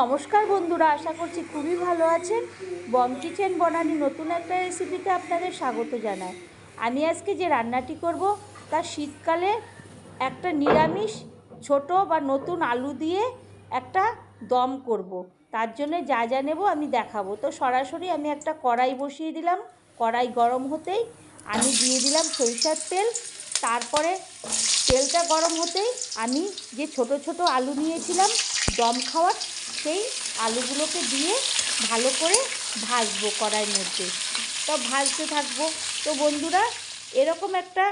নমস্কার বন্ধুরা, আশা করছি খুবই ভালো আছেন। বম কিচেন বনানি নতুন একটা রেসিপিতে আপনাদের স্বাগত জানাই। আমি আজকে যে রান্নাটি করব, তা শীতকালে একটা নিরামিষ, ছোট বা নতুন আলু দিয়ে একটা দম করব। তার জন্য যা যা নেব আমি দেখাবো। তো সরাসরি আমি একটা কড়াই বসিয়ে দিলাম। কড়াই গরম হতেই আমি দিয়ে দিলাম সরিষার তেল। তারপরে তেলটা গরম হতেই আমি যে ছোট ছোট আলু নিয়েছিলাম, দম খাওয়ার সেই আলুগুলোকে দিয়ে ভালো করে ভাজবো কড়াইয়ের মধ্যে। তো ভাজতে থাকব। তো বন্ধুরা, এরকম একটা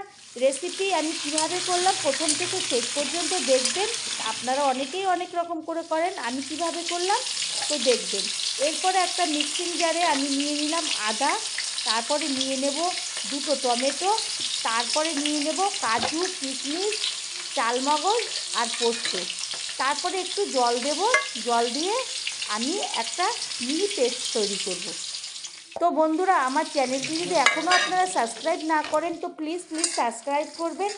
রেসিপি আমি কীভাবে করলাম প্রথম থেকে শেষ পর্যন্ত দেখবেন। আপনারা অনেকেই অনেক রকম করে করেন, আমি কীভাবে করলাম তো দেখবেন। এরপরে একটা মিক্সিং জারে আমি নিয়ে নিলাম আদা, তারপরে নিয়ে নেব দুটো টমেটো, তারপরে নিয়ে নেব কাজু, কিশমিশ, চালমগজ আর পোস্ত। তারপরে একটু জল দেব। জল দিয়ে আমি একটা মিহি পেস্ট তৈরি করব। তো বন্ধুরা, আমার চ্যানেলটি যদি এখনও আপনারা সাবস্ক্রাইব না করেন, তো প্লিজ প্লিজ সাবস্ক্রাইব করবেন,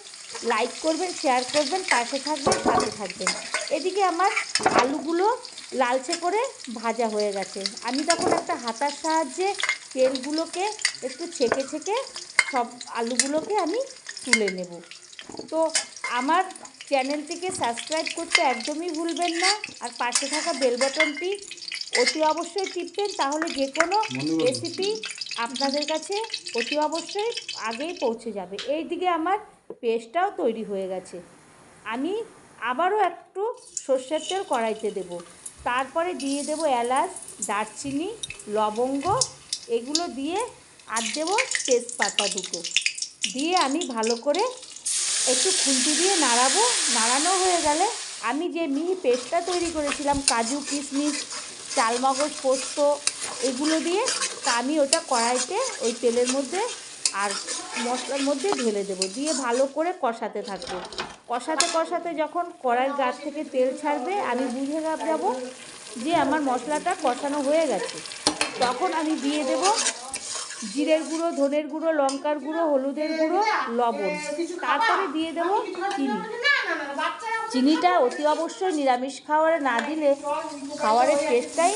লাইক করবেন, শেয়ার করবেন, পাশে থাকবেন পাশে থাকবেন। এদিকে আমার আলুগুলো লালচে করে ভাজা হয়ে গেছে। আমি তখন একটা হাতার সাহায্যে তেলগুলোকে একটু ছেঁকে ছেঁকে সব আলুগুলোকে আমি তুলে নেব। তো আমার চ্যানেলটিকে সাবস্ক্রাইব করতে একদমই ভুলবেন না। আর পাশে থাকা বেল বাটনটি অতি অবশ্যই টিপবেন তাহলে যে কোনো রেসিপি আপনাদের কাছে অতি অবশ্যই আগেই পৌঁছে যাবে। এই দিকে আমার পেস্টটাও তৈরি হয়ে গেছে। আমি আবারও একটু সর্ষের তেল কড়াইতে দেব। তারপরে দিয়ে দেব এলাচ দারচিনি লবঙ্গ। এগুলো দিয়ে আর দেবো তেজপাতা দুটো। দিয়ে আমি ভালো করে একটু খুন্তি দিয়ে নাড়াবো। নাড়ানো হয়ে গেলে আমি যে মিহি পেস্টটা তৈরি করেছিলাম, কাজু, কিশমিশ, চালমগজ, পোস্ত, এগুলো দিয়ে, তা আমি ওটা কড়াইতে ওই তেলের মধ্যে আর মশলার মধ্যে ঢেলে দেবো। দিয়ে ভালো করে কষাতে থাকব। কষাতে কষাতে যখন কড়াইয়ের গাছ থেকে তেল ছাড়বে, আমি বুঝে যাব যে আমার মশলাটা কষানো হয়ে গেছে। তখন আমি দিয়ে দেবো জিরের গুঁড়ো, ধনের গুঁড়ো, লঙ্কার গুঁড়ো, হলুদের গুঁড়ো, লবণ। তারপরে দিয়ে দেবো চিনি। চিনিটা অতি অবশ্যই নিরামিষ খাবারে না দিলে খাবারের টেস্টটাই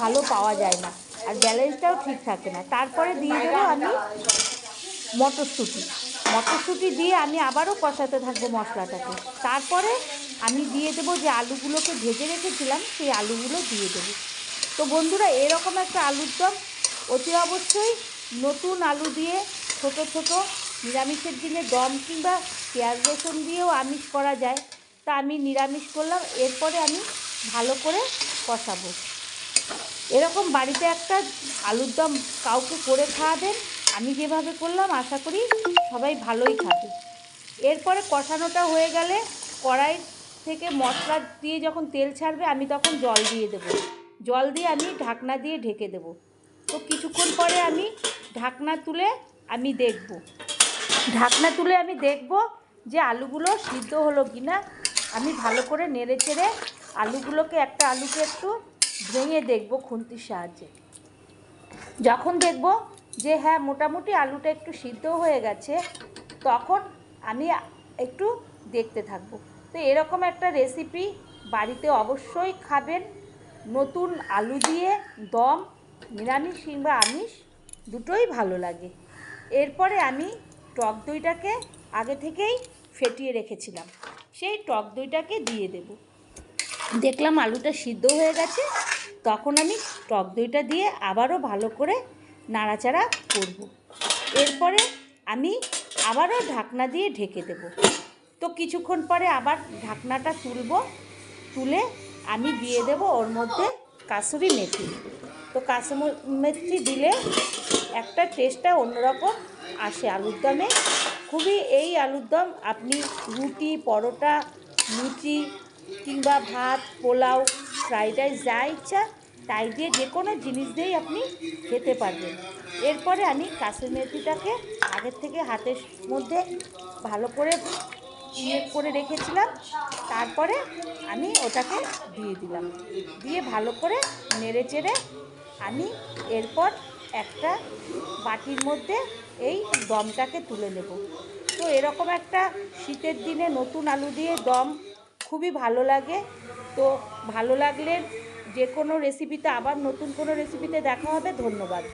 ভালো পাওয়া যায় না আর ব্যালেন্সটাও ঠিক থাকে না। তারপরে দিয়ে দেবো আমি মটরশুঁটি। মটরশুঁটি দিয়ে আমি আবারও কষাতে থাকব মশলাটাকে। তারপরে আমি দিয়ে দেবো যে আলুগুলোকে ভেজে রেখেছিলাম, সেই আলুগুলো দিয়ে দেবো। তো বন্ধুরা, এরকম একটা আলুর দম অতি অবশ্যই নতুন আলু দিয়ে ছোট ছোট নিরামিষের দিনে দম কিংবা পেঁয়াজ রসুন দিয়েও আমিষ করা যায়। তা আমি নিরামিষ করলাম, এরপরে আমি ভালো করে কষাবো। এরকম বাড়িতে একটা আলুর দম কাউকে করে খাওয়াবেন, আমি যেভাবে করলাম আশা করি সবাই ভালোই খাবে। এরপরে কষানোটা হয়ে গেলে কড়াই থেকে মশলা দিয়ে যখন তেল ছাড়বে, আমি তখন জল দিয়ে দেবো। জল দিয়ে আমি ঢাকনা দিয়ে ঢেকে দেবো। তো কিছুক্ষণ পরে আমি ঢাকনা তুলে আমি দেখব। ঢাকনা তুলে আমি দেখব যে আলুগুলো সিদ্ধ হলো কি না আমি ভালো করে নেড়ে চেড়ে আলুগুলোকে একটা আলুকে একটু ভেঙে দেখব খুন্তির সাহায্যে। যখন দেখব যে হ্যাঁ মোটামুটি আলুটা একটু সিদ্ধ হয়ে গেছে, তখন আমি একটু দেখতে থাকব। তো এরকম একটা রেসিপি বাড়িতে অবশ্যই খাবেন। নতুন আলু দিয়ে দম নিরামিষ কিংবা আমিষ দুটোই ভালো লাগে। এরপরে আমি টক দইটাকে আগে থেকেই ফেটিয়ে রেখেছিলাম। সেই টক দইটাকে দিয়ে দেব। দেখলাম আলুটা সিদ্ধ হয়ে গেছে। তখন আমি টক দইটা দিয়ে আবারও ভালো করে নাড়াচাড়া করব। এরপরে আমি আবারও ঢাকনা দিয়ে ঢেকে দেব। তো কিছুক্ষণ পরে আবার ঢাকনাটা তুলব। তুলে আমি দিয়ে দেব ওর মধ্যে কাসুরি মেথি। তো মেথি দিলে একটা টেস্টটা অন্যরকম আসে আলুর দমে। খুবই এই আলুর দম আপনি রুটি, পরোটা, লুচি কিংবা ভাত, পোলাও ফ্রাইড রাইস যা ইচ্ছা তাই দিয়ে যে কোনো জিনিস দিয়েই আপনি খেতে পারবেন। এরপরে আমি কাসুরি মেথিটাকে আগের থেকে হাতের মধ্যে ভালো করে ইয়ে করে রেখেছিলাম। তারপরে আমি ওটাকে দিয়ে দিলাম। দিয়ে ভালো করে নেড়ে চেড়ে আমি এরপর একটা বাটির মধ্যে এই দমটাকে তুলে নেব। তো এরকম একটা শীতের দিনে নতুন আলু দিয়ে দম খুবই ভালো লাগে। তো ভালো লাগলে যে কোনো রেসিপিতে আবার নতুন কোনো রেসিপিতে দেখা হবে। ধন্যবাদ।